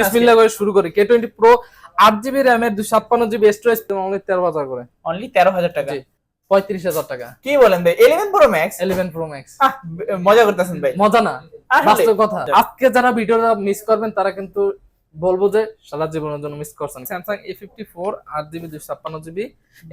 বিসমিল্লাহ করে শুরু করি। কে টোয়েন্টি প্রো আট জিবি র্যামের দুশো ছাপ্পান্ন জিবি স্টোরেজ অনলি তেরো হাজার করে। অনলি তেরো হাজার টাকা। পঁয়ত্রিশ হাজার টাকা। কি বলেন ভাই? Eleven pro max eleven pro max মজা করতেছেন ভাই। মজা না বাস্তব কথা। আজকে যারা ভিডিওটা মিস করবেন তারা কিন্তু বলব যে সারা জীবনের জন্য মিস করছেন। স্যামসাং এ ফিফটি ফোর আট জিবি দুশো ছাপ্পান্ন জিবি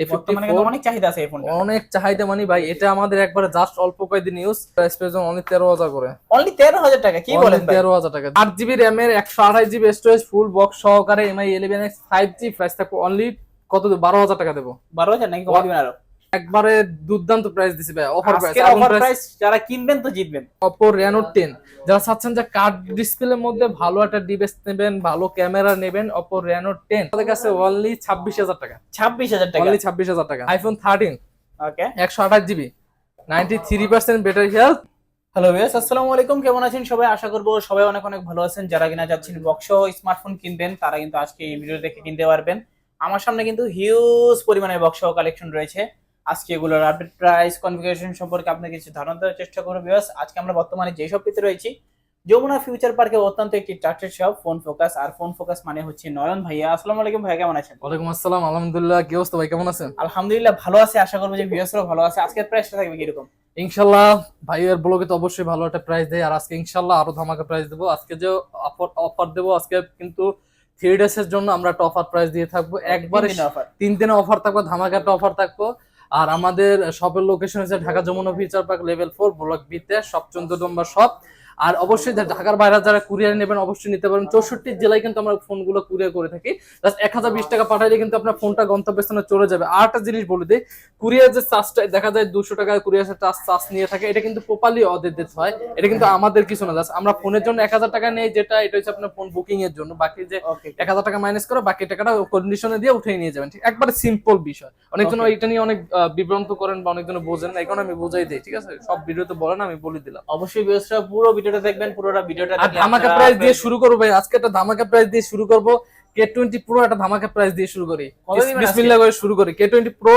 এ ফিফটি অনেক চাহিদা আছে এই ফোনটা অনেক চাহিদা মানে ভাই এটা আমাদের একবারে জাস্ট অল্প কয়েকদিন ইউজ প্রাইস পেয়েছেন অনেক তেরো হাজার করে। অনলি তেরো হাজার টাকা কি বলেন ভাই? তেরো হাজার টাকা। আট জিবি র্যামের একশো আঠাশ জিবি স্টোরেজ ফুল বক্স সহকারে Mi eleven X five G price থাকবে অনলি কত? দেবো বারো হাজার টাকা দেবো। বারো হাজার নাকি কমা দিবেন আরও। একবারে দুর্দান্ত প্রাইস দিছি ভাই অফার প্রাইস অফার প্রাইস যারা কিনবেন তো জিতবেন। অপো রেনো টেন যারা চাচ্ছেন যে কার্ড ডিসপ্লের মধ্যে ভালো একটা ডিভাইস নেবেন ভালো ক্যামেরা নেবেন অপো রেনো টেন তাদের কাছে অনলি ছাব্বিশ হাজার টাকা। ছাব্বিশ হাজার টাকা। অনলি ছাব্বিশ হাজার টাকা। আইফোন থার্টিন ওকে একশো আঠাশ GB ninety three percent battery health hello viewers আসসালামু আলাইকুম। কেমন আছেন সবাই? আশা করব সবাই অনেক অনেক ভালো আছেন। যারা কিনা যাচ্ছেন বক্স স্মার্টফোন কিনবেন তারা কিন্তু আজকে এই ভিডিও দেখে কিনতে পারবেন। আমার সামনে কিন্তু হিউজ পরিমাণে বক্স কালেকশন রয়েছে। আজকে এগুলোর আপডেট প্রাইস কনফিগারেশন সম্পর্কে আপনাকে কিছু ধারণা দেওয়ার চেষ্টা করব ভিউয়ার্স আজকে আমরা বর্তমানে যে শপটিতে রয়েছি যমুনা ফিউচার পার্কে অত্যন্ত একটি ট্রাস্টেড শপ ফোন ফোকাস আর ফোন ফোকাস মানে হচ্ছে নয়ন ভাইয়া। আসসালামু আলাইকুম ভাইয়া কেমন আছেন? ওয়ালাইকুম আসসালাম আলহামদুলিল্লাহ। কি অবস্থা ভাই কেমন আছেন? আলহামদুলিল্লাহ ভালো আছে। আশা করব যে ভিউয়ার্সরাও ভালো আছে। আজকের প্রাইসটা থাকবে কীরকম? ইনশাল্লাহ ভাইয়ের ব্লগে তো অবশ্যই ভালো একটা প্রাইস দেয়। আর আজকে ইনশাল্লাহ আরও ধামাকা প্রাইস দেবো। আজকে যে অফার অফার দেবো আজকে কিন্তু থ্রি ডেজ এর জন্য আমরা একটা অফার প্রাইস দিয়ে থাকব। একবারে অফার তিন দিনে অফার থাকব ধামাকা একটা অফার থাকব। আর আমাদের শপের লোকেশন হচ্ছে Dhaka Jamuna Future Park level four block বিতে সব চন্দ্রডম্বা শপ আর অবশ্যই ঢাকার বাইরে যারা কুরিয়ার নেবেন অবশ্যই নিতে পারেন। চৌষট্টি জেলায় কিন্তু আমরা ফোনগুলো কুরিয়ার করে থাকি। জাস্ট এক হাজার বিশ টাকা পাঠাইলে কিন্তু আপনার ফোনটা গন্তব্যস্থানে চলে যাবে। আর একটা জিনিস বলে দিই কুরিয়ার যে চার্জটা দেখা যায় দুশো টাকা কুরিয়ার চার্জ চার্জ নিয়ে থাকে এটা কিন্তু প্রপারলি অদের হয়। এটা কিন্তু আমাদের কিছু না জাস্ট আমরা ফোনের জন্য এক হাজার টাকা নেই যেটা এটা হচ্ছে আপনার ফোন বুকিং এর জন্য। বাকি যে এক হাজার টাকা মাইনাস করে বাকি টাকাটা কন্ডিশনে দিয়ে উঠিয়ে নিয়ে যাবেন ঠিক? একবারে সিম্পল বিষয়। অনেকজন. এটা নিয়ে অনেক বিভ্রান্ত করেন বা অনেকজন বোঝেন না এখন আমি বোঝাই দিই ঠিক আছে? সব ভিডিওতে বলেন আমি বলে দিলাম। অবশ্যই পুরো ভিডিওটা দেখবেন পুরোটা ভিডিওটা ধামাকা প্রাইস দিয়ে শুরু করব ভাই। আজকে একটা ধামাকা প্রাইস দিয়ে শুরু করব। কে টোয়েন্টি প্রো একটা ধামাকা প্রাইস দিয়ে শুরু করি। বিসমিল্লাহ করে শুরু করি। কে টোয়েন্টি প্রো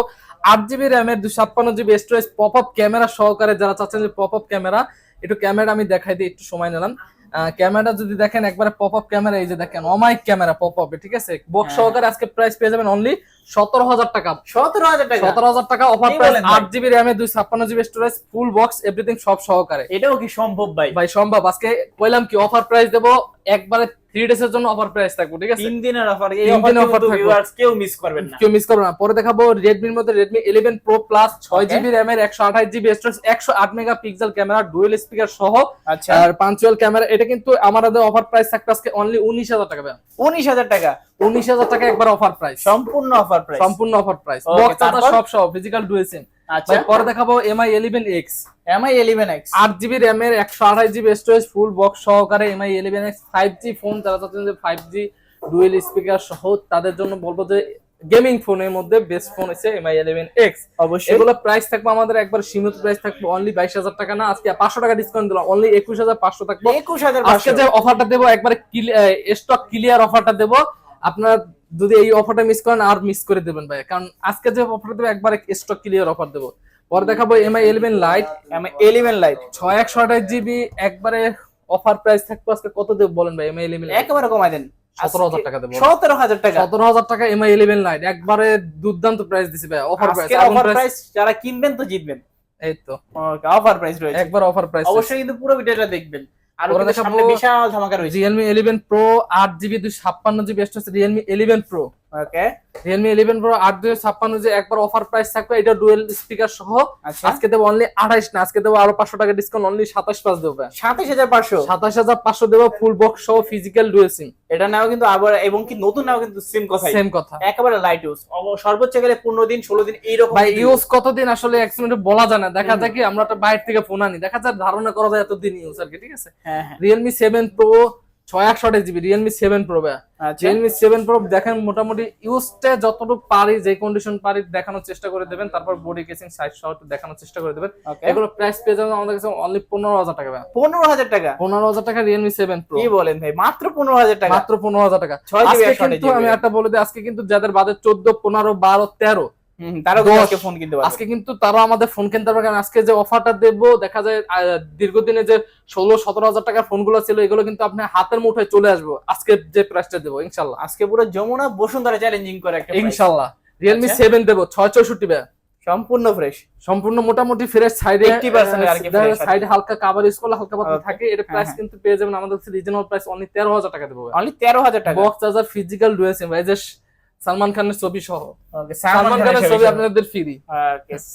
আট জিবি র্যামের দুশো ছাপ্পান্ন GB storage pop up camera সহকারে যারা চাচ্ছেন যে পপ আপ ক্যামেরা একটু ক্যামেরা আমি দেখাই দিই একটু সময় নিলাম। ক্যামেরা যদি দেখেন একবারে পপ আপ ক্যামেরা এই যে দেখেন অমাইক ক্যামেরা পপ আপ ঠিক আছে? বক্স হ্যাঁ। সহকারে আজকে প্রাইস পেয়ে যাবেন অনলি সতেরো হাজার টাকা। সতেরো হাজার টাকা? সতেরো হাজার টাকা অফার প্রাইস আট জিবি র্যামের দুই ছাপ্পান্ন GB storage full box everything সব সহকারে। এটাও কি সম্ভব ভাই? ভাই সম্ভব। আজকে কইলাম কি অফার প্রাইস দেবো একবারে থ্রি ডেজ এর জন্য অফার প্রাইস থাকব ঠিক আছে? তিন দিনের অফার এই অফার থাকবে। ভিউয়ার্স কেউ মিস করবেন না। কেউ মিস করবে না। পরে দেখাবো মধ্যে রেডমি ইলেভেন প্রো প্লাস ছয় Okay. জিবি র্যামের একশো আঠাশ জিবি স্টোরেজ একশো আট megapixel camera dual speaker সহ। আচ্ছা। আর পাঞ্চুয়াল ক্যামেরা এটা কিন্তু আমাদের অফার প্রাইস থাকবে আজকে অনলি উনিশ হাজার টাকা উনিশ হাজার টাকা? উনিশ হাজার টাকা একবার অফার প্রাইস সম্পূর্ণ অফার প্রাইস সম্পূর্ণ অফার প্রাইস বক্স? সব সহ ফিজিক্যাল ডুয়েল সিম আচ্ছা। পরে দেখাবো Mi eleven X Mi eleven X আট জিবি র্যামের একশো আঠাশ জিবি স্টোরেজ ফুল বক্স সহকারে Mi eleven X five G phone যারা চাচ্ছেন যে ফাইভ জি ডুয়েল স্পিকার সহ তাদের জন্য বলব যে গেমিং ফোনের মধ্যে বেস্ট ফোন হচ্ছে এমআই ইলেভেন এক্স অবশ্যই। এগুলো প্রাইস থাকবে আমাদের একবার সীমিত প্রাইস থাকবে অনলি বাইশ হাজার টাকা না আজকে পাঁচশো টাকা ডিসকাউন্ট দিলাম অনলি একুশ হাজার পাঁচশো থাকবে। একুশ হাজার আজকে যে অফারটা দেবো একবারে স্টক ক্লিয়ার অফারটা দেবো। আপনার যদি এই অফারটা মিস করেন আর মিস করে দেবেন ভাই কারণ আজকে যে অফারটা দেবো একবারে স্টক ক্লিয়ার অফার দেবো। পরে দেখাবো Mi eleven lite Mi eleven lite ছয় একশো আঠাশ জিবি একবারে অফার প্রাইস থাকবে আজকে কত দেব বলেন ভাই এমআই ইলেভেন একেবারে কমাই দেন। সতেরো হাজার টাকা দেবো। সতেরো হাজার টাকা। সতেরো হাজার টাকা এমআই ইলেভেন লাইট একবারে দুর্দান্ত প্রাইস দিছি ভাই অফার প্রাইস অফার প্রাইস যারা কিনবেন তো জিতবেন। এই তো। অফার প্রাইস রয়েছে। একবার অফার প্রাইস অবশ্যই কিন্তু পুরো ভিডিওটা দেখবেন। আর ওরা দেখাবো- সামনে বিশাল ধামাকা রয়েছে। রিয়েলমি ইলেভেন প্রো আট জিবি দুই ছাপ্পান্ন GB storage Realme eleven pro okay Realme eleven pro আট দুই ছাপ্পান্ন যে একবার অফার প্রাইস থাকবে এটা ডুয়েল স্পিকার সহ। আচ্ছা। আজকে দেবো অনলি আঠাইশ না আজকে দেবো আরও পাঁচশো টাকা ডিসকাউন্ট অনলি সাতাশ পাঁচ দেবো। সাতাশ হাজার পাঁচশো? সাতাশ হাজার পাঁচশো দেবো ফুল বক্স সহ ফিজিক্যাল ডুয়েল সিম এটা নাও কিন্তু আবার এবং কি নতুন নাও কিন্তু সেম কথাই সেম কথা। একেবারে লাইট ইউজ সর্বোচ্চ গেলে পনেরো দিন ষোলো দিন এইরকম ভাই ইউজ কতদিন আসলে একসিমেন্টে বলা যায় না। দেখা। যায় কি আমরা একটা বাইরে থেকে ফোন আনি। দেখা যায় ধারণা করা যায় এতদিন ইউজ আর কি ঠিক আছে? রিয়েলমি সেভেন প্রো ছয় একশো আঠাশ GB Realme seven pro Realme seven pro দেখেন মোটামুটি ইউজটা যতটুকু পারি যে কন্ডিশন পারি দেখানোর চেষ্টা করে দেবেন। তারপর বডি কেসিং সাইজ সহ দেখানোর চেষ্টা করে দেবেন। এগুলো প্রাইস পেয়ে যাবেন আমাদের কাছে অনলি পনেরো হাজার টাকা পনেরো হাজার টাকা? পনেরো হাজার টাকা রিয়েলমি সেভেন প্রো কি বলেন ভাই? মাত্র পনেরো হাজার টাকা? মাত্র পনেরো হাজার টাকা। ছয় জিবি আমি একটা বলে দিই আজকে কিন্তু যাদের বাজেট চোদ্দ পনেরো বারো তেরো আজকে ফোন কিনতে পারবে। আজকে কিন্তু তারা আমাদের ফোন কিনতে পারবে কারণ আজকে যে অফারটা দেবো দেখা যায় দীর্ঘদিনে যে ষোলো সতেরো হাজার টাকার ফোনগুলো ছিল এগুলো কিন্তু আপনি হাতের মুঠোয় চলে আসব আজকে যে প্রাইসটা দেবো ইনশাল্লাহ। আজকে পুরো যমুনা বসুন্ধরা চ্যালেঞ্জিং করে একটা ইনশাল্লাহ। রিয়েলমি আচ্ছা। সেভেন দেবো ছয় চৌষট্টি ভাই সম্পূর্ণ ফ্রেশ সম্পূর্ণ মোটামুটি ফ্রেশ সাইডে 80% আর কি সাইডে হালকা কাভার ইউজ করলে হালকা পাতলা থাকে এটা হ্যাঁ, প্রাইস হ্যাঁ। কিন্তু পেয়ে যাবেন আমাদের কাছে রিজনাল প্রাইস অনলি তেরো হাজার টাকা দেবো অনলি তেরো হাজার টাকা। Box charger physical dual SIM এই যে সালমান খানের ছবি সহ। সালমান খানের ছবি আপনাদের ফ্রি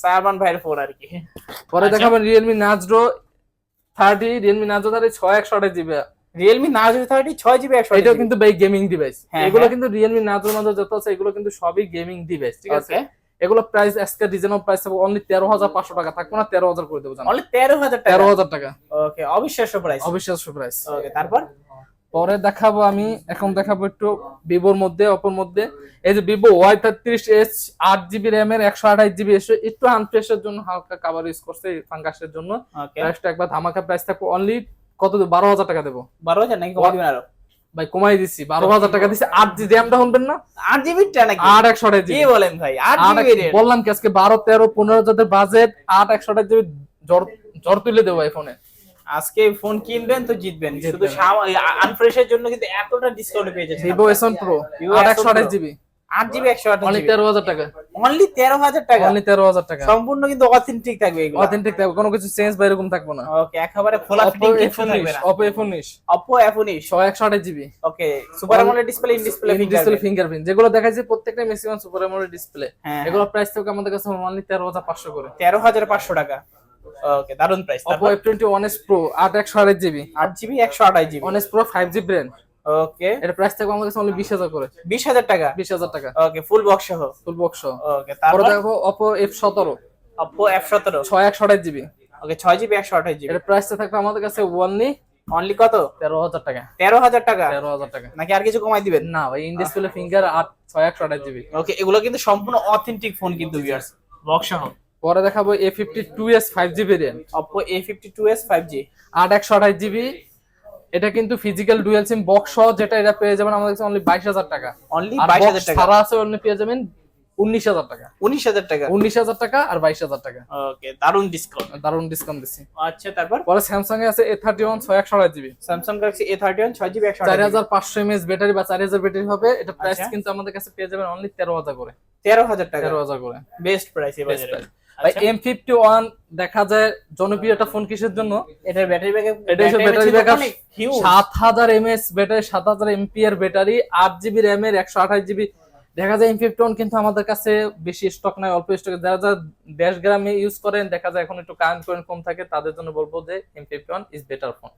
সালমান ভাইয়ের ফোন আর কি। পরে আচ্ছা। দেখাবেন রিয়েলমি নাজরো থার্টি রিয়েলমি নাজরো থার্টি ছয় একশো আঠাশ জিবি রিয়েলমি নার্জো থার্টি ছয় জিবি একশো এটাও কিন্তু ভাই গেমিং ডিভাইস হ্যাঁ, এগুলো হ্যাঁ। কিন্তু রিয়েলমি নাজরো নাজরো যত আছে এগুলো কিন্তু সবই গেমিং ডিভাইস ঠিক আছে? এগুলো প্রাইস আজকে রিজনাল প্রাইস হবে অনলি তেরো হাজার পাঁচশো টাকা। থাকবে না তেরো হাজার করে দেবো অনলি তেরো হাজার টাকা। তেরো হাজার টাকা। ওকে অবিশ্বাস্য প্রাইস অবিশ্বাস্য প্রাইস ওকে তারপর? পরে দেখাবো আমি এখন দেখাবো একটু ভিভোর মধ্যে অপর মধ্যে। এই যে ভিভো ওয়াই তেত্রিশ এস আট জিবি র্যাম এর একশো আঠাশ জিবি এসে একটু আনফ্রেশের জন্য হালকা কাভার ইউজ করছে ফাঙ্গাসের জন্য। প্রাইসটা একবার ধামাকা প্রাইস থাকবে অনলি কত বারো হাজার টাকা দেবো। বারো হাজার নাকি কমাই দিবেন আরও? ভাই কমাই দিচ্ছি বারো হাজার টাকা দিচ্ছি আট জি র্যামটা শুনবেন না? আট নাকি? আট একশো আঠাশ জিবি। বলেন ভাই আট জিবি বললাম কি আজকে বারো তেরো পনেরো হাজার বাজেট আট একশো আঠাশ জিবি জ্বর জ্বর তুলে দেবো আইফোনে আজকে ফোন কিনবেন তো জিতবেন শুধু। আনফ্রেশের জন্য কিন্তু এতটা ডিসকাউন্ট পেয়ে যাচ্ছেন ভিভো এস প্রো Vivo আট S1 একশো আঠাশ জিবি। আট জিবি একশো আঠাশ অনলি তেরো হাজার টাকা। অনলি তেরো হাজার টাকা? অনলি তেরো হাজার টাকা। সম্পূর্ণ কিন্তু অথেন্টিক থাকবে এগুলো। অথেন্টিক থাকবে কোনো কিছু চেঞ্জ বা এরকম থাকবে না। ওকে একেবারে খোলা অপো ফিটিং কিছু থাকবে না। এফ উনিশ ছয় একশো আঠাশ GB. Okay super AMOLED display in display display fingerprint যেগুলো দেখাচ্ছে প্রত্যেকটা ম্যাক্সিমাম সুপার এমোলেড ডিসপ্লে এগুলো প্রাইস থেকে আমাদের কাছে অনলি তেরো হাজার পাঁচশো করে। তেরো হাজার পাঁচশো টাকা। ওকে দারুণ প্রাইস আট জিবি একশো আঠাশ GB one S pro five G brand okay এটা প্রাইস থাকবে আমাদের কাছে অনলি বিশ হাজার করে। বিশ হাজার টাকা? বিশ হাজার টাকা। ওকে ফুল বক্স সহ? ফুল বক্স ওকে তারপর? দেখো এফ সতেরো। ছয় একশো আঠাশ জিবি ওকে ছয় জিবি একশো আঠাশ জিবি এটা প্রাইসটা থাকবে আমাদের কাছে অনলি অনলি কত? তেরো হাজার টাকা। তেরো হাজার টাকা? তেরো হাজার টাকা। নাকি আর কিছু কমাই দিবেন? না ভাই ইন ডিসপ্লে ফিঙ্গার আট ছয় একশো আঠাশ জিবি ওকে এগুলো কিন্তু সম্পূর্ণ অথেন্টিক ফোন কিন্তু ভিউয়ার্স বক্স সহ। পরে দেখাবো A fifty two S five G variant Oppo A fifty two S five G আট একশো আঠাশ জিবি এটা কিন্তু ফিজিক্যাল ডুয়েল সিম বক্স সহ যেটা এটা পেয়ে যাবেন আমাদের কাছে অনলি বাইশ হাজার টাকা। অনলি বাইশ হাজার টাকা। ছাড়া আছে অনলি পেয়ে যাবেন উনিশ হাজার টাকা। উনিশ হাজার টাকা। উনিশ হাজার টাকা আর বাইশ হাজার টাকা। ওকে দারুণ ডিসকাউন্ট দারুণ ডিসকাউন্ট দিচ্ছি। আচ্ছা তারপর? পরে স্যামসাং এ আছে এ থার্টি ওয়ান ছয় একশো আঠাশ GB Samsung Galaxy A thirty one ছয় জিবি একশো চার হাজার পাঁচশো এমএস ব্যাটারি বা চার হাজার ব্যাটারি হবে। এটা প্রাইস আচ্ছা। কিন্তু আমাদের কাছে পেয়ে যাবেন অনলি তেরো হাজার করে। তেরো হাজার টাকা। তেরো হাজার করে। বেস্ট প্রাইস এবার। ভাই এম ফিফটি ওয়ান দেখা যায় জনপ্রিয় একটা ফোন কিসের জন্য? এটার ব্যাটারি ব্যাকআপ এটা হচ্ছে ব্যাটারি ব্যাকআপ সাত হাজার এমএস ব্যাটারি সাত হাজার এমপি এর ব্যাটারি আট জিবি র্যাম এর একশো আঠাশ জিবি দেখা যায় এম ফিফটি ওয়ান কিন্তু আমাদের কাছে বেশি স্টক নাই অল্প স্টক যারা যারা দেশ গ্রামে ইউজ করেন দেখা যায় এখন একটু কারেন্ট কারেন্ট কম থাকে তাদের জন্য বলব যে M fifty one is better phone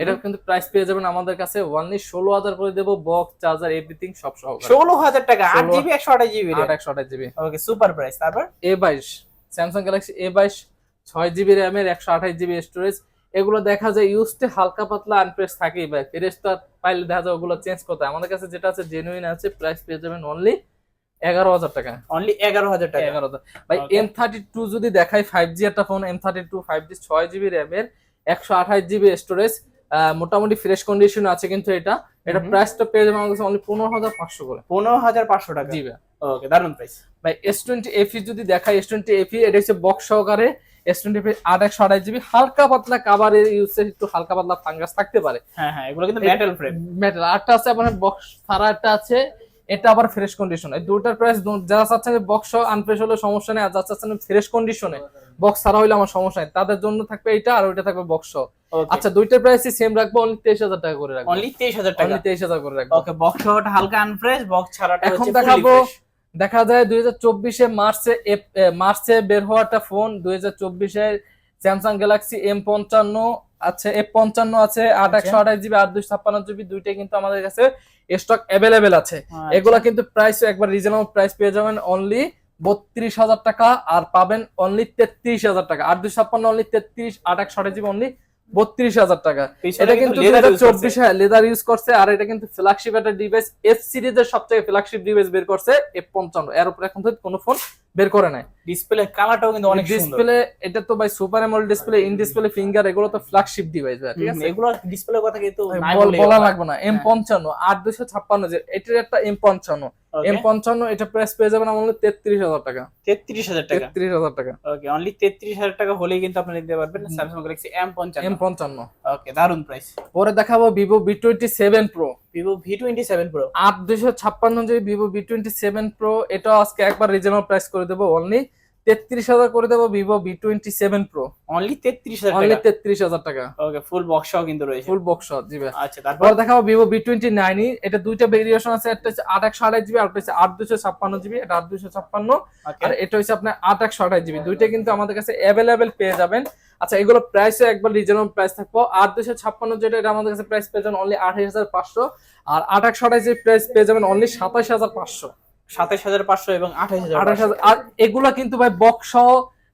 এটা কিন্তু প্রাইস পেয়ে যাবেন আমাদের কাছে। ওনলি ষোলো হাজার করে দেবো বক্স চার্জার এভরিথিং সব সহ ষোলো হাজার টাকা আট জিবি একশো আঠাশ জিবি একশো আঠাশ জিবি ওকে সুপার প্রাইস তারপর? এ বাইশ। স্যামসাং গ্যালাক্সি এ বাইশ ছয় জিবি র্যামের একশো আঠাশ জিবি স্টোরেজ এগুলো দেখা যায় ইউজতে হালকা পাতলা আনপ্রেস থাকেই ভাই। ফেরেস্তা পাইলে দেখা যায় ওগুলো চেঞ্জ করতে। আমাদের কাছে যেটা আছে জেনুইন আছে প্রাইস পেয়ে যাবেন অনলি এগারো হাজার টাকা। অনলি এগারো হাজার টাকা। এগারো হাজার। ভাই. এম থার্টি টু যদি দেখাই ফাইভ জি একটা phone M thirty two five G ছয় জিবি র্যামের একশো আঠাশ জিবি স্টোরেজ মোটামুটি ফ্রেশ কন্ডিশন আছে কিন্তু এটা। এটা। প্রাইসটা পেয়ে যাবেন আমাদের কাছে অনলি পনেরো হাজার পাঁচশো করে। পনেরো হাজার পাঁচশো টাকা। জি ভাই। ওকে দারুণ প্রাইস ভাই এস টোয়েন্টি এফি যদি দেখাই এস টোয়েন্টি এফি এটা হচ্ছে বক্স সহকারে এস টোয়েন্টি আট একশো আঠাশ জিবি হালকা পাতলা কাভারের ইউজে একটু হালকা পাতলা ফাঙ্গাস থাকতে পারে। হ্যাঁ হ্যাঁ এগুলো কিন্তু মেটাল ফ্রেম মেটাল আরটা আছে আপনার বক্স ছাড়া একটা আছে এটা আবার ফ্রেশ কন্ডিশন এই দুটার প্রাইস যারা চাচ্ছেন যে বক্স আনফ্রেশ হলে সমস্যা নেই আর যারা চাচ্ছেন ফ্রেশ কন্ডিশনে বক্স ছাড়া হইলে আমার সমস্যা নেই। তাদের জন্য থাকবে এটা আর ওইটা থাকবে বক্স আচ্ছা দুইটার প্রাইসই সেম রাখব অনলি তেইশ হাজার টাকা করে রাখব। অনলি তেইশ হাজার টাকা। অনলি তেইশ হাজার করে রাখব। ওকে বক্স হালকা আনফ্রেশ বক্স ছাড়াটা এখন দেখাবো। দেখা যায় দুই হাজার চব্বিশে মার্চে মার্চে বের হওয়া একটা ফোন দুই হাজার চব্বিশে স্যামসাং গ্যালাক্সি এম পঞ্চান্ন আছে এফ পঞ্চান্ন আছে আট একশো আঠাশ জিবি আট দুশো ছাপ্পান্ন জিবি দুইটাই কিন্তু আমাদের কাছে স্টক অ্যাভেলেবেল আছে। আচ্ছা। এগুলা কিন্তু প্রাইস একবার রিজনেবল প্রাইস পেয়ে যাবেন অনলি বত্রিশ হাজার টাকা আর পাবেন অনলি তেত্রিশ হাজার টাকা। আট দুশো ছাপ্পান্ন অনলি তেত্রিশ আট একশো আঠাশ জিবি অনলি বত্রিশ হাজার টাকা এটা কিন্তু চব্বিশ করছে। লেদার ইউজ করছে আর এটা কিন্তু ফ্ল্যাগশিপ একটা ডিভাইস এফ সিরিজের সবথেকে ফ্ল্যাগশিপ ডিভাইস বের করছে এফ পঞ্চান্ন এর উপরে এখন কোনো ফোন বের করে নাই ডিসপ্লে কালারটাও কিন্তু অনেক ডিসপ্লে এটা তো ভাই super AMOLED display in display finger এগুলো তো ফ্ল্যাগশিপ ডিভাইস ভাই ঠিক আছে? এগুলো ডিসপ্লে কথা কিন্তু বলা লাগবে না। এম হ্যাঁ। পঞ্চান্ন আট দুশো ছাপ্পান্ন যে এটার একটা এম পঞ্চান্ন। এম পঞ্চান্ন এটা প্রাইস পেয়ে যাবেন আমাদের তেত্রিশ হাজার টাকা। তেত্রিশ হাজার টাকা? তেত্রিশ হাজার টাকা। ওকে অনলি তেত্রিশ হাজার টাকা হলেই কিন্তু আপনি নিতে পারবেন। স্যামসাং গ্যালাক্সি এম পঞ্চান্ন। এম পঞ্চান্ন। ওকে দারুণ প্রাইস পরে দেখাবো Vivo V twenty seven pro Vivo V twenty seven pro আট দুশো ছাপ্পান্ন GB Vivo V twenty seven pro এটাও আজকে একবার রিজনেবল প্রাইস করে দেবো। অনলি তেত্রিশ হাজার করে দেবো Vivo V twenty seven pro only তেত্রিশ হাজার অনলি তেত্রিশ হাজার টাকা। ওকে ফুল বক্সও কিন্তু রয়েছে। ফুল বক্স জিবি আচ্ছা তারপর? পরে দেখাবো ভিভো বি টোয়েন্টি নাইন এটা দুইটা ভেরিয়েশন আছে একটা হচ্ছে আট একশো আঠাশ জিবি আর হচ্ছে আট দুশো ছাপ্পান্ন জিবি। এটা আট দুশো ছাপ্পান্ন আর এটা হচ্ছে আপনার আট একশো আঠাশ জিবি। দুইটা কিন্তু আমাদের কাছে অ্যাভেলেবেল পেয়ে যাবেন। আচ্ছা এগুলো প্রাইসও একবার রিজনেবল প্রাইস থাকব। আট দুশো ছাপ্পান্ন যেটা এটা আমাদের কাছে প্রাইস পেয়ে যাবেন অনলি আঠাশ হাজার পাঁচশো। আর আট একশো আঠাশ জিবি প্রাইস পেয়ে যাবেন অনলি সাতাশ হাজার পাঁচশো। সাতাশ হাজার পাঁচশো এবং আঠাশ হাজার আঠাশ হাজার আর এগুলা কিন্তু ভাই বক্স সহ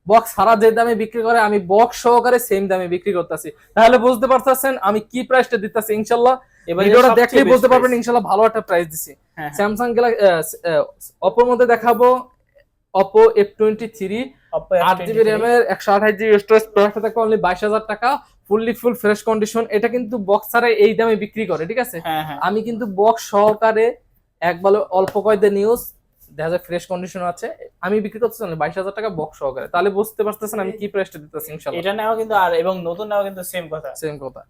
বক্স সারা যে দামে বিক্রি করে আমি বক্স সহকারে সেম দামে বিক্রি করতেছি। তাহলে বুঝতে পারতেছেন আমি কি প্রাইসটা দিতেছি ইনশাল্লাহ। এবার ভিডিওটা দেখলেই বুঝতে পারবেন ইনশাল্লাহ ভালো একটা প্রাইস দিছি। স্যামসাং গ্যালাক্সি অপোর মধ্যে দেখাবো অপো এফ টোয়েন্টি থ্রি আট জিবি র্যাম এর একশো আঠাশ জিবি স্টোরেজ প্রোডাক্টটা থাকবে অনলি বাইশ হাজার টাকা ফুললি ফুল ফ্রেশ কন্ডিশন এটা কিন্তু বক্স ছাড়া এই দামে বিক্রি করে ঠিক আছে? হ্যাঁ হ্যাঁ। আমি কিন্তু বক্স সহকারে একবার অল্প কয়েকদের নিউজ দেখা যায় ফ্রেশ কন্ডিশন আছে। আমি বিক্রি করতেছি বাইশ হাজার টাকা বক্স সহকারে। তাহলে বুঝতে পারতেছেন আমি কি প্রাইসটা দিতেছি এটা কিন্তু আর এবং নতুন কিন্তু সেম কথা। সেম কথা।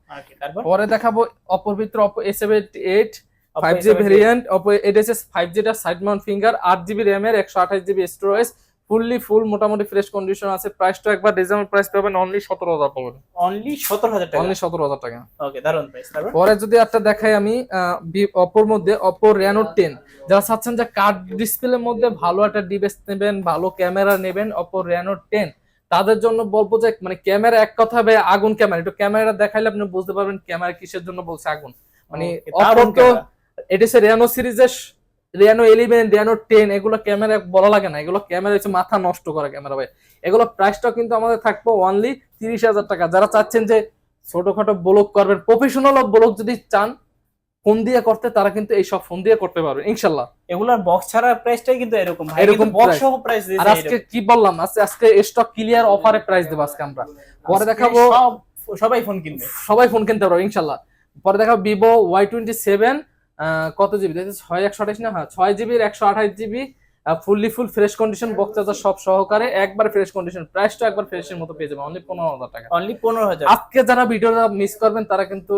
পরে দেখাবো অপর ভিতরে Oppo A seventy eight five G A78 variant Oppo হচ্ছে ফাইভ জিটা সাইড মাউন্ট ফিঙ্গার আট জিবি র্যাম এর একশো আঠাশ জিবি স্টোরেজ ফুললি ফুল মোটামুটি ফ্রেশ কন্ডিশন আছে। প্রাইসটা একবার রিজনেবল প্রাইস পাবেন অনলি সতেরো হাজার পাবেন অনলি সতেরো হাজার টাকা? অনলি সতেরো হাজার টাকা। ওকে দারুণ প্রাইস পরে যদি একটা দেখাই আমি অপর মধ্যে অপো রেনো টেন যারা চাচ্ছেন যে কার্ড ডিসপ্লের মধ্যে ভালো একটা ডিভাইস নেবেন ভালো ক্যামেরা নেবেন অপো রেনো টেন তাদের জন্য বলব যে মানে ক্যামেরা এক কথা হবে আগুন ক্যামেরা একটু ক্যামেরা দেখাইলে আপনি বুঝতে পারবেন ক্যামেরা কিসের জন্য বলছে আগুন। মানে অপর তো। এটা হচ্ছে রেনো সিরিজের রেনো ইলেভেন রেনো টেন এগুলো ক্যামেরা বলা লাগে না। এগুলো ক্যামেরা হচ্ছে মাথা নষ্ট করা ক্যামেরা ভাই। এগুলো প্রাইসটাও কিন্তু আমাদের থাকব অনলি তিরিশ হাজার টাকা। যারা চাচ্ছেন যে ছোটখাটো ব্লগ করবেন প্রফেশনাল ব্লগ যদি চান ফোন দিয়ে করতে তারা কিন্তু এই সব ফোন দিয়ে করতে পারবে ইনশাল্লাহ। এগুলোর বক্স ছাড়া প্রাইসটাই কিন্তু এরকম ভাই। এরকম বক্স সহ প্রাইস আর আজকে কি বললাম? আজকে আজকে স্টক ক্লিয়ার অফারে প্রাইস দেবো আজকে আমরা। পরে দেখাবো সব সবাই ফোন কিনবে। সবাই ফোন কিনতে পারব ইনশাল্লাহ। পরে দেখাবো ভিভো ওয়াই টোয়েন্টি সেভেন কত জিবি ছয় একশো আঠাশ না? হ্যাঁ ছয় জিবির একশো আঠাশ GB fully full fresh condition box charger সব সহকারে একবার ফ্রেশ কন্ডিশন প্রাইসটা একবার ফ্রেশের মতো পেয়ে যাবে অনলি পনেরো হাজার টাকা। অনলি পনেরো হাজার। আজকে যারা ভিডিওটা মিস করবেন তারা কিন্তু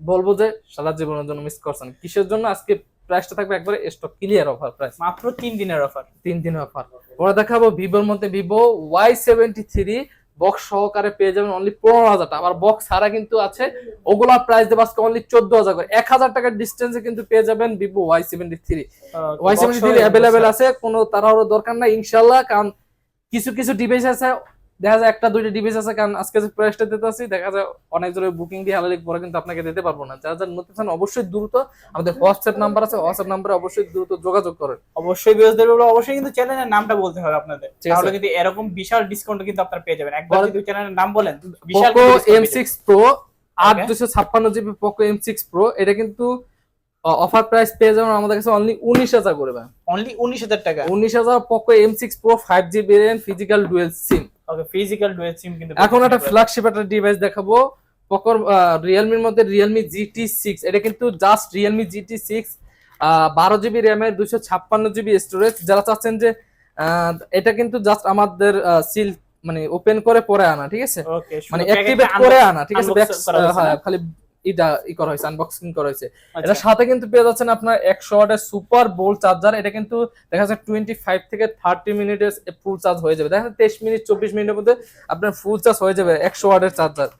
বলব যে সারা জীবনের জন্য মিস করছেন। কিসের জন্য? আজকে প্রাইসটা থাকবে একবারে স্টক ক্লিয়ার অফার প্রাইস মাত্র তিন দিনের অফার তিন দিনের অফার পরে দেখাবো ভিভোর মধ্যে Vivo Y seventy three box সহকারে পেয়ে যাবেন অনলি পনেরো হাজার টাকা। আবার বক্স ছাড়া কিন্তু আছে ওগুলা প্রাইস দেবো আজকে অনলি চোদ্দ হাজার করে। এক হাজার টাকার ডিস্টেন্সে কিন্তু পেয়ে যাবেন Vivo Y seventy three Y seventy three available আছে কোনো তাড়াহুড়ো দরকার নাই ইনশাল্লাহ কারণ কিছু কিছু ডিভাইস আছে দেখা যায় একটা দুইটা ডিভাইস আছে কারণ আজকে যে প্রাইসটা দিতে আসি দেখা যায় অনেক জোরে বুকিং দিয়ে হালালিক পরে কিন্তু আপনাকে দিতে পারব না। যারা যারা নতুন চান অবশ্যই দ্রুত আমাদের হোয়াটসঅ্যাপ নাম্বার আছে হোয়াটসঅ্যাপ নাম্বারে অবশ্যই দ্রুত যোগাযোগ করেন। অবশ্যই বিরোধীদের বলব অবশ্যই কিন্তু চ্যানেলের নামটা বলতে হবে আপনাদের। তাহলে কিন্তু এরকম বিশাল ডিসকাউন্ট কিন্তু আপনারা পেয়ে যাবেন। একবার যদি চ্যানেলের নাম বলেন Bishal Poco M six pro আট দুশো ছাপ্পান্ন GB Poco M six pro এটা কিন্তু অফার প্রাইস পেয়ে যাবেন আমাদের কাছে অনলি উনিশ হাজার করে অনলি উনিশ হাজার টাকা। উনিশ হাজার Poco M six pro five GB RAM physical dual SIM okay physical dual SIM কিন্তু এখন একটা ফ্ল্যাগশিপ একটা ডিভাইস দেখাবো। পকর রিয়েলমির মধ্যে রিয়েলমি জিটি সিক্স এটা কিন্তু জাস্ট রিয়েলমি জিটি সিক্স বারো জিবি র্যামের দুশো ছাপ্পান্ন জিবি স্টোরেজ যারা চাচ্ছেন যে এটা কিন্তু জাস্ট আমাদের সিল মানে ওপেন করে পরে আনা ঠিক আছে? মানে অ্যাক্টিভেট করে আনা ঠিক আছে? হ্যাঁ খালি ইটা ই করা হয়েছে আনবক্সিং করা হয়েছে। এটার এটা সাথে কিন্তু পেয়ে যাচ্ছেন আপনার একশো ওয়াটের সুপার বোল চার্জার এটা কিন্তু দেখা যাচ্ছে টোয়েন্টি ফাইভ থেকে থার্টি মিনিটের ফুল চার্জ হয়ে যাবে। দেখা যাচ্ছে তেইশ মিনিট চব্বিশ মিনিটের মধ্যে আপনার ফুল চার্জ হয়ে যাবে একশো ওয়াটের চার্জার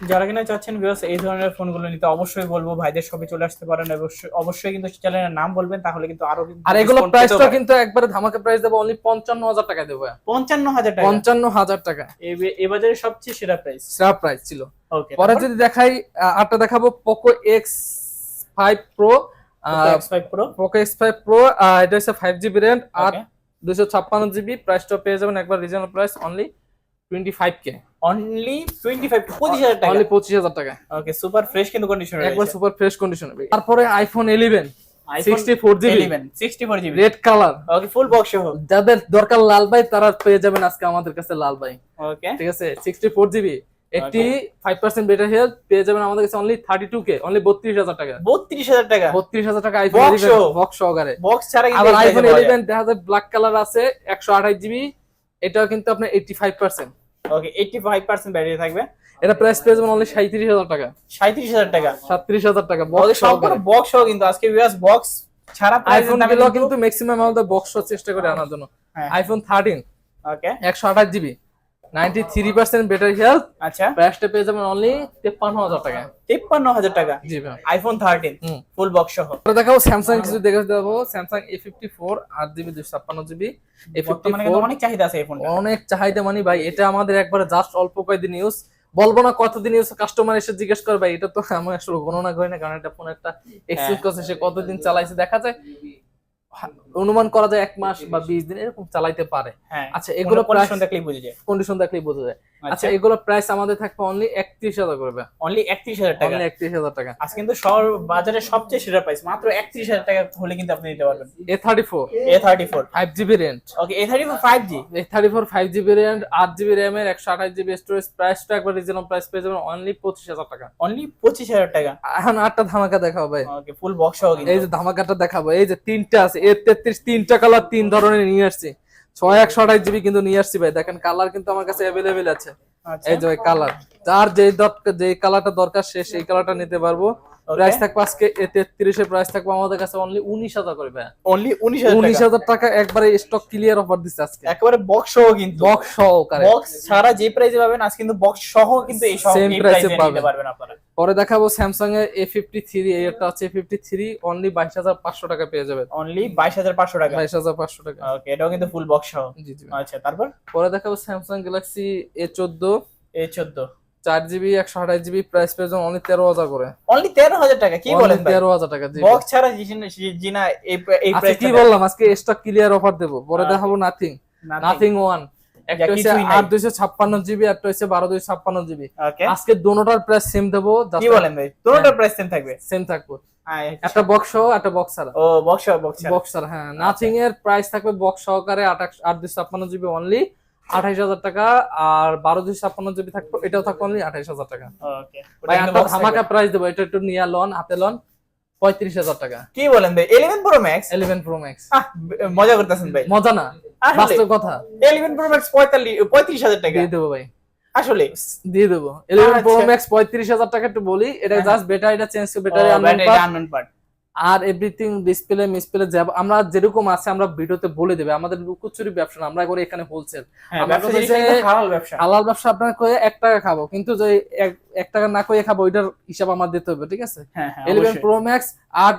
যারা কিনা চাচ্ছেন ভিউয়ার্স এই ধরনের ফোনগুলো নিতে অবশ্যই বলব। ভাইদের সবই চলে আসতে পারেন অবশ্যই অবশ্যই কিন্তু চ্যানেলের নাম বলবেন তাহলে কিন্তু আরও কিন্তু আর এগুলো প্রাইসটা কিন্তু একবারে ধামাকা প্রাইস দেবো অনলি পঞ্চান্ন হাজার টাকা দেবো। পঞ্চান্ন হাজার টাকা? পঞ্চান্ন হাজার টাকা। এ- এ বাজারে সবচেয়ে সেরা প্রাইস সেরা প্রাইস ছিল। ওকে পরে যদি দেখাই আরটা দেখাবো Poco X five pro এক্স5 pro Poco X five pro এটা হচ্ছে ফাইভ জিবি র্যাম আর দুশো ছাপ্পান্ন জিবি প্রাইসটা পেয়ে যাবেন একবার reasonable price only twenty five K only twenty five পঁচিশ হাজার টাকা। অনলি পঁচিশ হাজার টাকা। ওকে সুপার ফ্রেশ কিন্তু কন্ডিশন একবার সুপার ফ্রেশ কন্ডিশন তারপরে iPhone red colour okay full box সহ। যাদের দরকার লাল ভাই তারা পেয়ে যাবেন আজকে আমাদের কাছে লাল ভাই। ওকে ঠিক আছে? Sixty four GB five percent better health পেয়ে যাবেন আমাদের কাছে only thirty two K only বত্রিশ হাজার টাকা। বত্রিশ হাজার টাকা। বত্রিশ হাজার টাকা আইফোন বক্স সহকারে। বক্স ছাড়া আবার আইফোন। ইলেভেন দেখা যায় ব্ল্যাক কালার আছে একশো আঠাশ জিবি এটাও কিন্তু আপনার eighty five percent okay eighty five percent battery থাকবে। এটা প্রাইস পেয়ে যাবেন অনলি সাঁত্রিশ হাজার টাকা। সাঁত্রিশ হাজার টাকা। সাতত্রিশ হাজার টাকা বক্স সম্পূর্ণ বক্স সহ কিন্তু আজকে ভিউয়ার্স বক্স ছাড়া আইফোনগুলো কিন্তু ম্যাক্সিমাম আমাদের বক্স চেষ্টা করে আনার জন্য। আইফোন থার্টিন ওকে একশো আঠাশ জিবি হেলথ আচ্ছা। প্রাইসটা পেয়ে যাবেন অনলি তেপ্পান্ন হাজার টাকা। তিপ্পান্ন হাজার টাকা? জি ভাই আইফোন থার্টিন হুম। ফুল বক্স সহ। তারপরে দেখাবো স্যামসাং কিছু দেখে দেবো অনেক চাহিদা আছে এই ফোনটা অনেক চাহিদা মানে ভাই এটা আমাদের একবারে জাস্ট অল্প কয়েকদিন ইউজ বলব না কতদিন ইউজ কাস্টমার এসে জিজ্ঞেস করে ভাই এটা তো আমি আসলে গণনা করি না কারণ এটা ফোন একটা এক্সচেঞ্জ করছে সে কতদিন চালাইছে দেখা যায় অনুমান করা যায় এক মাস বা বিশ দিন এরকম চালাইতে পারে। হ্যাঁ আচ্ছা এগুলো কন্ডিশন দেখলেই বুঝে যায়। কন্ডিশন দেখলেই বোঝা যায়। আচ্ছা। আচ্ছা এগুলো প্রাইস আমাদের থাকবে অনলি একত্রিশ হাজার করবে। অনলি একত্রিশ হাজার টাকা। একত্রিশ হাজার টাকা। আজ কিন্তু শহর বাজারে সবচেয়ে সেরা প্রাইস মাত্র একত্রিশ হাজার টাকা হলে কিন্তু আপনি নিতে পারবেন। A thirty four A thirty four five GB rent okay A thirty four five G A thirty four five GB RAM আট জিবি র্যামের একশো আঠাশ জিবি স্টোরেজ প্রাইসটা একবার রিজনেবল প্রাইস পেয়ে যাবেন অনলি পঁচিশ হাজার টাকা। অনলি পঁচিশ হাজার টাকা। এখন আটটা ধামাকা দেখাও ভাই। ওকে ফুল বক্স কিন্তু এই যে ধামাকাটা দেখাবো এই যে তিনটা আছে এর তেত্রিশ তিনটা কালার তিন ধরনের নিয়ে আসছি। ছয় একশো আঠাশ জিবি কিন্তু নিয়ে আসছি ভাই। দেখেন কালার কিন্তু আমার কাছে অ্যাভেলেবেল আছে। আচ্ছা। এই যে কালার যার দরকার যেই কালারটা দরকার সে সেই কালারটা নিতে পারব। প্রাইস থাকবে আজকে এ তেত্রিশের প্রাইস থাকবে আমাদের কাছে অনলি উনিশ হাজার করে ভাই। অনলি উনিশ উনিশ টাকা? হাজার টাকা একবারে স্টক ক্লিয়ার অফার দিচ্ছে আজকে। একেবারে বক্স সহ কিন্তু। বক্স সহকারে। বক্স ছাড়া যে প্রাইসে পাবেন আজ কিন্তু বক্স সহ কিন্তু এই সহ এই প্রাইসে পাবেন। আপনারা। পরে দেখাবো স্যামসাং এর এ ফিফটি থ্রি এটা হচ্ছে এ ফিফটি থ্রি অনলি বাইশ হাজার পাঁচশো টাকা পেয়ে যাবেন। অনলি বাইশ হাজার পাঁচশো টাকা? বাইশ হাজার পাঁচশো টাকা। ওকে এটাও কিন্তু ফুল বক্স সহ। জি জি। আচ্ছা তারপর? পরে দেখাবো স্যামসাং গ্যালাক্সি এ চোদ্দ এ চোদ্দ চার জিবি একশো আঠাশ জিবি প্রাইস পেয়ে যাবেন অনলি তেরো হাজার করে। অনলি তেরো হাজার টাকা কি বলেন তেরো হাজার টাকা জি বক্স ছাড়া জিনা এই প্রাইস কি বললাম? আজকে স্টক ক্লিয়ার অফার দেবো। পরে দেখাবো নাথিং নাথিং ওয়ান একটা হচ্ছে কিছুই নাই। আট দুইশো ছাপ্পান্ন জিবি একটা হচ্ছে বারো দুইশো ছাপ্পান্ন জিবি আজকে দোনোটার প্রাইস সেম দেবো কি বলেন ভাই? দুটোটার প্রাইস সেম থাকবে? সেম থাকবে। একটা বক্স সহ একটা বক্স ছাড়া। ও বক্স সহ বক্স হ্যাঁ। নাথিং এর প্রাইস থাকবে বক্স সহকারে আঠাশ আট দুশো ছাপ্পান্ন জিবি অনলি আঠাইশ হাজার টাকা আর বারো দুশো ছাপ্পান্ন জিবি থাকবে এটাও থাকবে অনলি আঠাইশ হাজার টাকা। ভাই একটা ধামাকা প্রাইস দেবো এটা একটু নিয়ে লন হাতে লন পঁয়ত্রিশ হাজার টাকা। কি বলেন ভাই? 11 pro max eleven pro max মজা করতেছেন ভাই। মজা না। বাস্তব কথা। 11 প্রো ম্যাক্স 45 35000 টাকা। দিয়ে দেবো ভাই। আসলে। দিয়ে দেবো। Eleven pro. ম্যাক্স পঁয়ত্রিশ হাজার টাকা একটু বলি এটা হ্যাঁ। জাস্ট ব্যাটারিটা চেঞ্জ ব্যাটারি আননোন পার্ট আর এভরিথিং ডিসপ্লে মিসপ্লে যাব আমরা যেরকম আছে আমরা ভিডিওতে বলে দেবে। আমাদের লুকোচুরি ব্যবসা না, আমরা করে এখানে হোলসেল হ্যাঁ হালাল ব্যবসা। হালাল ব্যবসা আপনার করে এক টাকা খাব কিন্তু যে এক- টাকা না করে খাব ওইটার হিসাব আমার দিতে হবে ঠিক আছে? হ্যাঁ হ্যাঁ ইলেভেন অবশ্যই। প্রো ম্যাক্স আট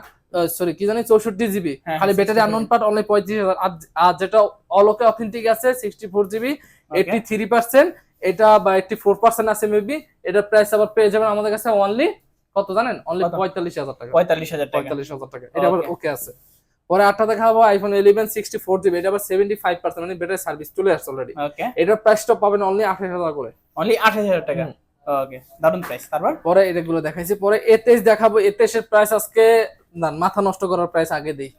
সরি কি জানি চৌষট্টি জিবি হ্যাঁ, খালি ব্যাটারি 64 আননোন পার্ট অনলি পঁয়ত্রিশ হাজার। আর- যেটা অলোকে অথেন্টিক আছে sixty four GB. Eighty three percent এটা বা এইটটি ফোর পার্সেন্ট আছে মেবি এটার প্রাইস আবার পেয়ে যাবেন আমাদের কাছে অনলি কত জানেন? অনলি পঁয়তাল্লিশ হাজার টাকা। 45000 টাকা। পঁয়তাল্লিশ হাজার টাকা। এটা আবার ওকে আছে। পরে আটটা দেখাবো iPhone eleven sixty four GB এটা আবার সেভেন্টি ফাইভ পার্সেন্ট মানে ব্যাটারি সার্ভিস চলে আসছে অলরেডি এটার প্রাইসটা পাবেন অনলি আঠাশ হাজার করে। অনলি 28000 টাকা। হুম। ওকে দারুণ প্রাইস তারপর? পরে এগুলো দেখাইছি। পরে এতেশ দেখাবো। এতেশের প্রাইস আজকে না মাথা নষ্ট করার প্রাইস আগে দিই।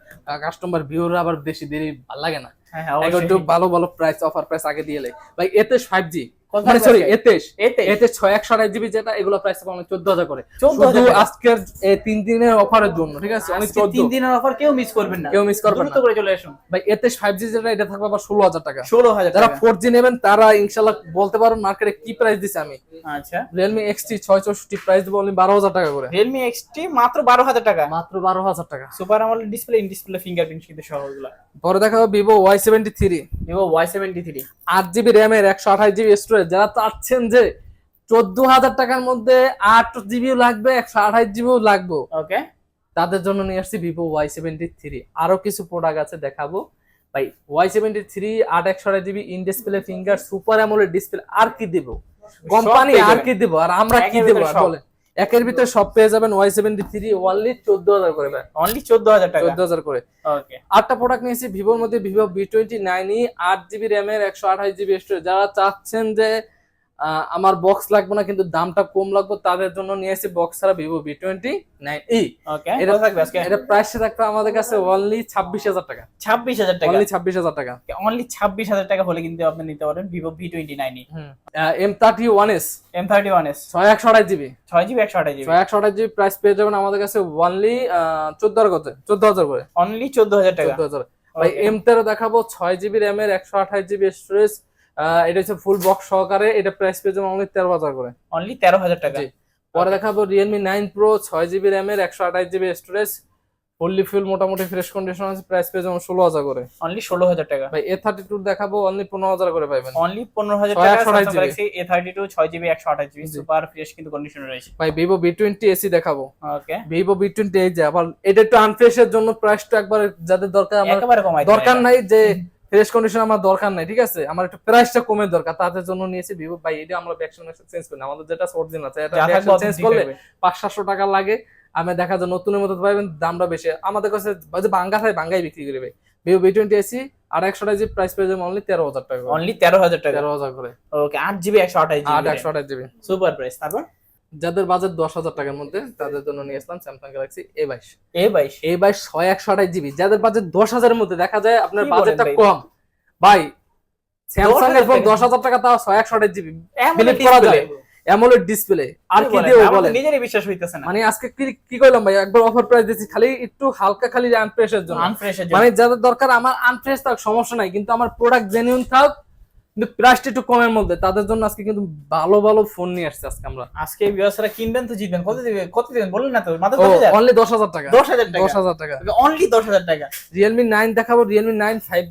কাস্টমার ভিউরা আবার বেশি দেরি ভালো লাগে না। হ্যাঁ হ্যাঁ একটু ভালো ভালো প্রাইস অফার প্রাইস আগে দিয়ে লাই ভাই এতেশ ফাইভ জি মানে সরি? এতেশ। এতে এতে ছয় একশো আঠাশ জিবি যেটা এগুলো প্রাইস চোদ্দ হাজার করে। শুধু আজকের তিন দিনের অফারের জন্য ঠিক আছে? অনেক তিন দিনের অফার কেউ মিস করবেন না। কেউ মিস করবেন না। করে চলে আসুন। ভাই এতেশ ফাইভ জি যেটা এটা থাকবে আবার ষোলো হাজার টাকা। 16000 যারা ফোর জি নেবেন তারা ইনশাল্লাহ বলতে পারেন মার্কেটে কি প্রাইস দিছে আমি। আচ্ছা। রিয়েলমি এক্সটি ছয় চৌষট্টি প্রাইস দেবো অনলি বারো হাজার টাকা করে। Realme XT মাত্র 12000 টাকা। মাত্র বারো হাজার টাকা। Super AMOLED display in display fingerprint কিন্তু সহ এগুলো। পরে দেখা হবে Vivo Y seventy three Vivo Y73 আট জিবি র্যামের একশো আঠাশ জিবি স্টোরেজ যারা চাচ্ছেন যে চোদ্দ হাজার টাকার মধ্যে আট জিবি লাগবে একশো আঠাশ জিবিও লাগবে। ওকে তাদের জন্য নিয়ে আসছি ভিভো ওয়াই সেভেন্টি থ্রি আরও কিছু প্রোডাক্ট আছে দেখাবো। ভাই ওয়াই সেভেন্টি থ্রি আট একশো আঠাশ GB in display finger super AMOLED display আর কি দিবো? কোম্পানি আর কি দিবো? আর আমরা কি দিব? বলে একের ভিতরে সব পেয়ে যাবেন ওয়াই সেভেন্টি থ্রি ওয়ানলি চোদ্দ হাজার করে অনলি 14000 টাকা? চোদ্দ হাজার করে। আটটা প্রোডাক্ট নিয়েছি ভিভোর মধ্যে Vivo V twenty nine E আট জিবি র্যামের একশো আঠাশ জিবি স্টোরেজ যারা চাচ্ছেন যে আমার বক্স লাগবে না কিন্তু দামটা কম লাগবে তাদের জন্য নিয়ে এসেছি বক্স ছাড়া Vivo V twenty nine E এটা- থাকবে আজকে? এটা প্রাইসটা থাকবে আমাদের কাছে অনলি ছাব্বিশ হাজার টাকা। ছাব্বিশ হাজার টাকা? অনলি ছাব্বিশ হাজার টাকা। অনলি ছাব্বিশ হাজার টাকা হলে কিন্তু আপনি নিতে পারেন Vivo V twenty nine E M thirty one S M thirty one S ছয় একশো আঠাশ জিবি। ছয় জিবি একশো আঠাশ জিবি। ছয় একশো আঠাশ জিবি প্রাইস পেয়ে যাবেন আমাদের কাছে অনলি চোদ্দ হাজার কত চোদ্দ হাজার করে। অনলি চোদ্দ হাজার টাকা। চোদ্দ হাজার। ভাই এম তেরো দেখাবো ছয় জিবি র্যামের একশো আঠাশ জিবি স্টোরেজ এটা হচ্ছে ফুল বক্স সহকারে এটা প্রাইস পেয়ে যাবেন অনলি তেরো হাজার করে। অনলি তেরো হাজার টাকা। পরে দেখাবো রিয়েলমি নাইন প্রো ছয় জিবি র্যাম এর একশো আঠাশ জিবি স্টোরেজ ফুললি ফুল মোটামুটি ফ্রেশ কন্ডিশন আছে প্রাইস পেয়ে যাবেন ষোলো হাজার করে। অনলি ষোলো হাজার টাকা। ভাই এ থার্টি টু দেখাবো অনলি পনেরো হাজার করে পাইবেন। অনলি পনেরো হাজার টাকা। এ থার্টি টু ছয় জিবি একশো আঠাশ জিবি। সুপার ফ্রেশ কিন্তু কন্ডিশন রয়েছে। ভাই ভিভো বি টোয়েন্টি এসি দেখাবো। ওকে ভিভো বি টোয়েন্টি এই যে আবার এটা একটু আনফ্রেশের জন্য প্রাইসটা একবার যাদের দরকার আমার দরকার নাই যে ফ্রেশ কন্ডিশন আমার দরকার নাই ঠিক আছে? আমার একটু প্রাইসটা কমে দরকার তাদের জন্য নিয়েছি ভিভো ভাই এটা আমরা ব্যাকশন চেঞ্জ করি আমাদের যেটা অরিজিনাল আছে এটা চেঞ্জ করলে পাঁচ সাতশো টাকা লাগে। আমি দেখা যায় নতুনের মতো পাইবেন দামটা বেশি। আমাদের কাছে যে বাঙ্গা থাকে বাঙ্গাই বিক্রি করবে ভিভো বি টোয়েন্টি এসি আর একশো টাকা প্রাইস পেয়ে অনলি তেরো হাজার টাকা। অনলি তেরো হাজার টাকা। তেরো হাজার করে। ওকে আট জিবি একশো আঠাশ আট একশো আঠাশ জিবি সুপার প্রাইস তারপর? যাদের বাজেট দশ হাজার টাকার মধ্যে তাদের জন্য নিয়ে আসলাম স্যামসাং গ্যালাক্সি এ বাইশ। এ বাইশ। এই বাইশ ছয় একশো আঠাশ জিবি যাদের বাজেট দশ হাজারের মধ্যে দেখা যায় আপনার বাজেটটা কম। ভাই স্যামসাং এর ফোন দশ হাজার টাকা তাও ছয় একশো আঠাশ জিবি করা যায়। অ্যামোলেড ডিসপ্লে আর কি দিয়ে বলে নিজেরই বিশ্বাস হইতেছে না। মানে আজকে কি কি কইলাম ভাই? একবার অফার প্রাইস দিচ্ছি খালি একটু হালকা খালি আনপ্রেসের জন্য। আনফ্রেশের মানে যাদের দরকার আমার আনফ্রেশ থাক সমস্যা নাই। কিন্তু আমার প্রোডাক্ট জেনুইন থাক কিন্তু প্রাইসটা একটু কমের মধ্যে তাদের জন্য আজকে কিন্তু ভালো ভালো ফোন নিয়ে আসছে আজকে আমরা। আজকে ভিউয়ার্সরা কিনবেন তো জিতবেন। কত দিবেন? কত দিবেন? বলুন না তো। মাত্র দশ হাজার। অনলি দশ হাজার টাকা। দশ হাজার টাকা। দশ হাজার টাকা। অনলি দশ হাজার টাকা। রিয়েলমি নাইন দেখাবো।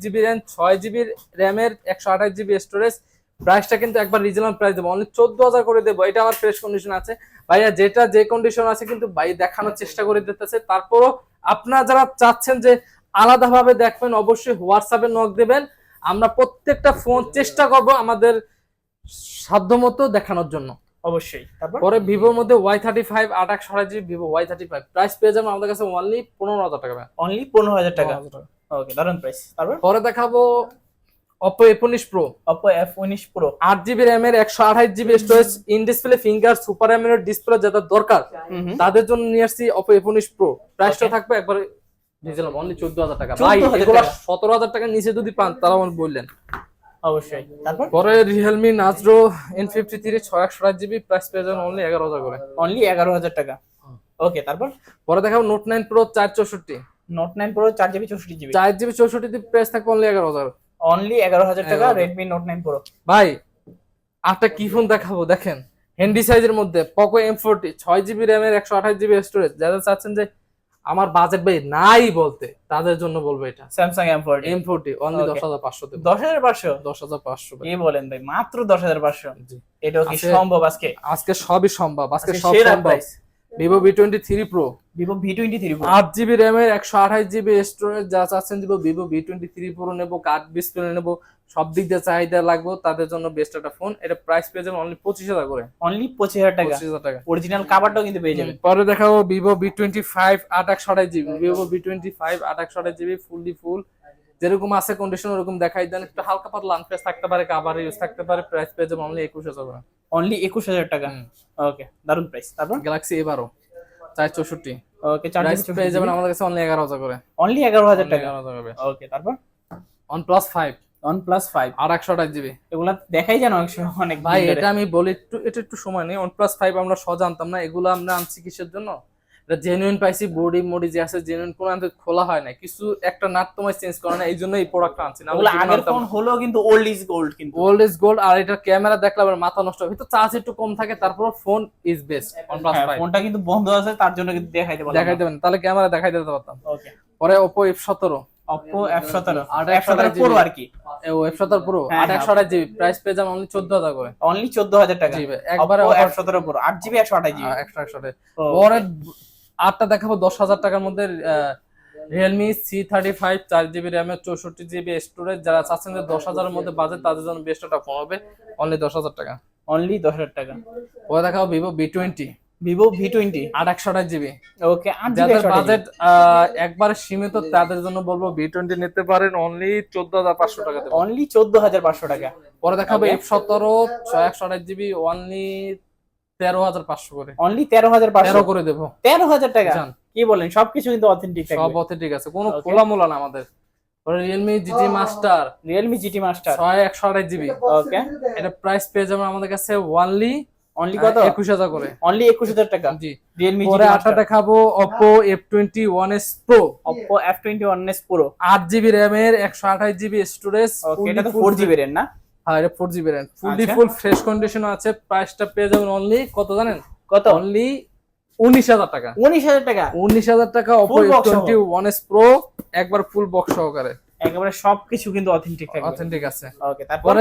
জিবি র্যাম ছয় জিবি র্যামের একশো আঠাশ জিবি স্টোরেজ প্রাইসটা কিন্তু একবার রিজনেবল প্রাইস দেবো। অনলি চোদ্দ হাজার করে দেবো। এটা আমার ফ্রেশ কন্ডিশন আছে। ভাইয়া যেটা যে কন্ডিশন আছে কিন্তু ভাই দেখানোর চেষ্টা করে দিতেছে। তারপরও আপনারা যারা চাচ্ছেন যে আলাদাভাবে দেখবেন অবশ্যই হোয়াটসঅ্যাপে নক দেবেন। আমরা প্রত্যেকটা ফোন চেষ্টা করব আমাদের সাধ্যমতো দেখানোর জন্য। অবশ্যই। তারপর? পরে ভিভোর মধ্যে ওয়াই থার্টি ফাইভ আট একশো Vivo Y thirty five price পেয়ে যাবেন আমাদের কাছে অনলি পনেরো হাজার টাকা অনলি পনেরো হাজার টাকা। 15,000 টাকা। ওকে দারুণ প্রাইস তারপর? পরে দেখাবো অপো এ উনিশ প্রো অপো এফ উনিশ প্রো আট জিবি র্যামের একশো আঠাশ GB storage in display finger super AMOLED display যাদের দরকার তাদের জন্য নিয়ে আসছি অপো এ উনিশ প্রো প্রাইসটা থাকবে একবার দিয়েছিলাম অনলি চোদ্দ হাজার টাকা। ভাই এগুলো টাকা। সতেরো হাজার টাকার নিচে যদি পান তারা আমার বললেন। অবশ্যই। তারপর? পরে রিয়েলমি নাজরো এন ফিফটি থ্রি ছয় একশো আট জিবি প্রাইস পেয়ে যাবেন অনলি এগারো হাজার করে। অনলি এগারো হাজার টাকা। ওকে তারপর? পরে দেখাবো নোট নাইন প্রো চার চৌষট্টি। নোট নাইন প্রো চার জিবি চৌষট্টি জিবি চার জিবি চৌষট্টি জিবি প্রাইস থাকবে অনলি এগারো হাজার। অনলি এগারো হাজার টাকা 11,000 রেডমি নোট নাইন প্রো ভাই আটটা কি ফোন দেখাবো দেখেন। হ্যান্ডি সাইজের মধ্যে পকো এম ফোরটি ছয় জিবি র্যামের একশো আঠাশ জিবি স্টোরেজ যারা চাচ্ছেন যে আমার বাজেট ভাই নাই বলতে তাদের জন্য বলব এটা। Samsung M forty M forty only. দশ হাজার পাঁচশো দেবো। দশ হাজার পাঁচশো? দশ হাজার পাঁচশো কি বলেন ভাই? মাত্র দশ হাজার পাঁচশো। এটাও কি সম্ভব আজকে? আজকে সবই সম্ভব আজকে সব সম্ভব। Vivo V twenty three pro Vivo V twenty three pro আট জিবি র্যামের একশো আঠাশ জিবি স্টোরেজ যা চাচ্ছেন দিব Vivo V twenty three pro নেব কার্ড ডিসপ্লে নেব সব দিক দিয়ে চাহিদা লাগবে তাদের জন্য বেস্ট একটা ফোন এটা প্রাইস পেয়ে যাবেন অনলি পঁচিশ হাজার করে। অনলি পঁচিশ হাজার টাকা। পঁচিশ হাজার টাকা। অরিজিনাল কাভারটাও কিন্তু পেয়ে যাবেন। পরে দেখাবো ভিভো বি টোয়েন্টি ফাইভ আট একশো আঠাশ GB Vivo V twenty five আট একশো আঠাশ জিবি ফুললি ফুল যেরকম আছে কন্ডিশন ওরকম দেখাই দেন। একটু হালকা পাতলা আনফ্রেশ থাকতে পারে কাবার ইউজ থাকতে পারে প্রাইস পেয়ে যাবেন অনলি একুশ হাজার করে। অনলি একুশ হাজার টাকা। ওকে দারুণ প্রাইস তারপর? গ্যালাক্সি এবারো চার চৌষট্টি। ওকে চার প্রাইস যাবেন আমাদের কাছে অনলি এগারো হাজার করে। অনলি এগারো হাজার টাকা। ওকে তারপর OnePlus five OnePlus five আর একশো আঠাশ জিবি এগুলা দেখাই যেন অনেক সময় অনেক ভাই এটা আমি বলি একটু এটা একটু সময় নেই। ওয়ান প্লাস ফাইভ আমরা স জানতাম না। এগুলো আমরা আনছি কিসের জন্য? এটা জেনুইন পাইছি বডি মডি যে আছে জেনুইন কোনো আনতে খোলা হয় না। কিছু একটা নাট তোমায় চেঞ্জ করে না এই জন্য এই প্রোডাক্টটা আনছি। না আগের ফোন হলেও কিন্তু ওল্ড ইজ গোল্ড কিন্তু। গোল্ড ইজ গোল্ড আর এটা ক্যামেরা দেখলে আবার মাথা নষ্ট। হবে হয়তো চার্জ একটু কম থাকে তারপর phone is best OnePlus হ্যাঁ, ফোনটা কিন্তু বন্ধ আছে তার জন্য কিন্তু দেখাইতে পারলাম দেখাই দেবেন তাহলে ক্যামেরা দেখাই দিতে পারতাম। ওকে। পরে ওপো এফ সতেরো। অপো এফ সতেরো। আট এফ সতেরো একশো আর কি। ও এফ সতেরো প্রো হ্যাঁ, জিবি প্রাইস পেয়ে যাবেন অনলি চোদ্দ হাজার করে। অনলি চোদ্দ হাজার টাকা। জি একবারে একবারে offer- এফ সতেরো প্রো আট জিবি একশো আঠাশ জিবি একশো একশো আঠাশ। পরে আটটা দেখাবো দশ হাজার টাকার মধ্যে রিয়েলমি সি থার্টি ফাইভ চার জিবি র্যামের চৌষট্টি জিবি স্টোরেজ যারা চাচ্ছেন যে দশ হাজারের মধ্যে বাজেট তাদের জন্য বেস্ট একটা ফোন হবে। অনলি দশ হাজার টাকা। অনলি দশ হাজার টাকা। পরে দেখাবো Vivo V twenty Vivo V twenty আট একশো আঠাশ জিবি ওকে যাদের বাজেট একবারে সীমিত তাদের জন্য বলব বি টোয়েন্টি নিতে পারেন। অনলি চোদ্দ হাজার পাঁচশো টাকা অনলি চোদ্দ হাজার পাঁচশো টাকা। পরে দেখাবো. এফ সতেরো ছয় একশো আঠাশ জিবি অনলি তেরো হাজার পাঁচশো করে। অনলি তেরো হাজার তেরো পাঁচশো করে দেবো। তেরো হাজার টাকা। কি বলেন সবকিছু কিন্তু অথেন্টিক সব ঠিক আছে কোনো. খোলা মোলা না আমাদের। Realme GT master Realme GT master ছয় একশো আঠাশ জিবি ওকে এটা প্রাইস পেয়ে যাবেন আমাদের কাছে ওয়ানলি অনলি কত? একুশ হাজার করে। অনলি একুশ হাজার টাকা? জি। রিয়েলমি পরে আটটা দেখাবো Oppo F twenty one S pro Oppo F twenty one S পুরো আট জিবি র্যামের একশো আঠাশ জিবি স্টোরেজ এটা তো ফোর জিবি রেন না? হ্যাঁ এটা four GB RAM fully. Full fresh condition আছে প্রাইসটা পেয়ে যাবেন অনলি কত জানেন? কত? অনলি উনিশ হাজার টাকা। উনিশ হাজার টাকা? উনিশ হাজার টাকা Oppo twenty one S pro একবার ফুল বক্স সহকারে। একেবারে সবকিছু কিন্তু অথেন্টিক থাকবে। অথেন্টিক আছে। ওকে তারপর?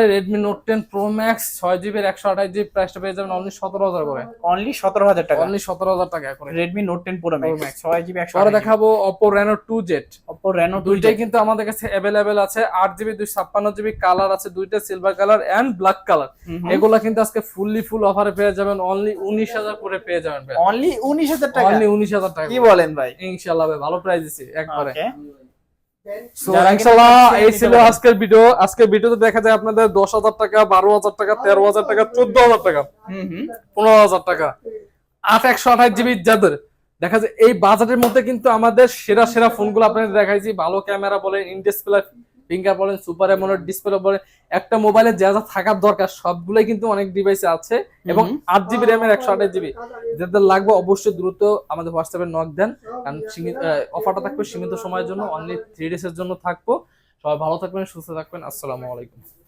টেন প্রো ম্যাক্স ছয় জিবির একশো আঠাশ জিবি প্রাইসটা পেয়ে যাবেন অনলি সতেরো হাজার করে। অনলি সতেরো হাজার টাকা। অনলি সতেরো হাজার টাকা করে। Note ten pro Pro Max। Max ছয় জিবি একশো পরে দেখাবো Oppo Reno two Z Oppo Reno দুইটাই কিন্তু আমাদের কাছে অ্যাভেলেবেল আছে। আট জিবি দুই ছাপ্পান্ন জিবি কালার আছে। দুইটা silver colour and black colour এগুলা কিন্তু আজকে ফুললি ফুল অফারে পেয়ে যাবেন। অনলি উনিশ হাজার করে পেয়ে যাবেন অনলি উনিশ হাজার টাকা? অনলি উনিশ হাজার টাকা কি বলেন ভাই? ইনশাল্লাহ ভাই ভালো প্রাইস দিছি একবারে। এই ছিল আজকের ভিডিও আজকের ভিডিওতে দেখা যায় আপনাদের দশ হাজার টাকা বারো হাজার টাকা তেরো হাজার টাকা চোদ্দ হাজার টাকা। হুম হুম। পনেরো হাজার টাকা। আট একশো আঠাশ জিবি যাদের। দেখা যায় এই বাজেটের মধ্যে কিন্তু আমাদের সেরা সেরা ফোনগুলো আপনাদের দেখাইছি। ভালো ক্যামেরা বলেন ইন ডিসপ্লে ফিঙ্গার বলেন সুপার এমোলেড ডিসপ্লে বলেন একটা মোবাইলে যা যা থাকার দরকার সবগুলোই কিন্তু অনেক ডিভাইসে আছে এবং আট জিবি র্যাম এর একশো আঠাশ জিবি যাদের লাগবে অবশ্যই দ্রুত আমাদের হোয়াটসঅ্যাপে নক দেন কারণ অফারটা থাকবে সীমিত সময়ের জন্য অনলি থ্রি ডেজ এর জন্য থাকব সবাই ভালো থাকবেন সুস্থ থাকবেন আসসালামু আলাইকুম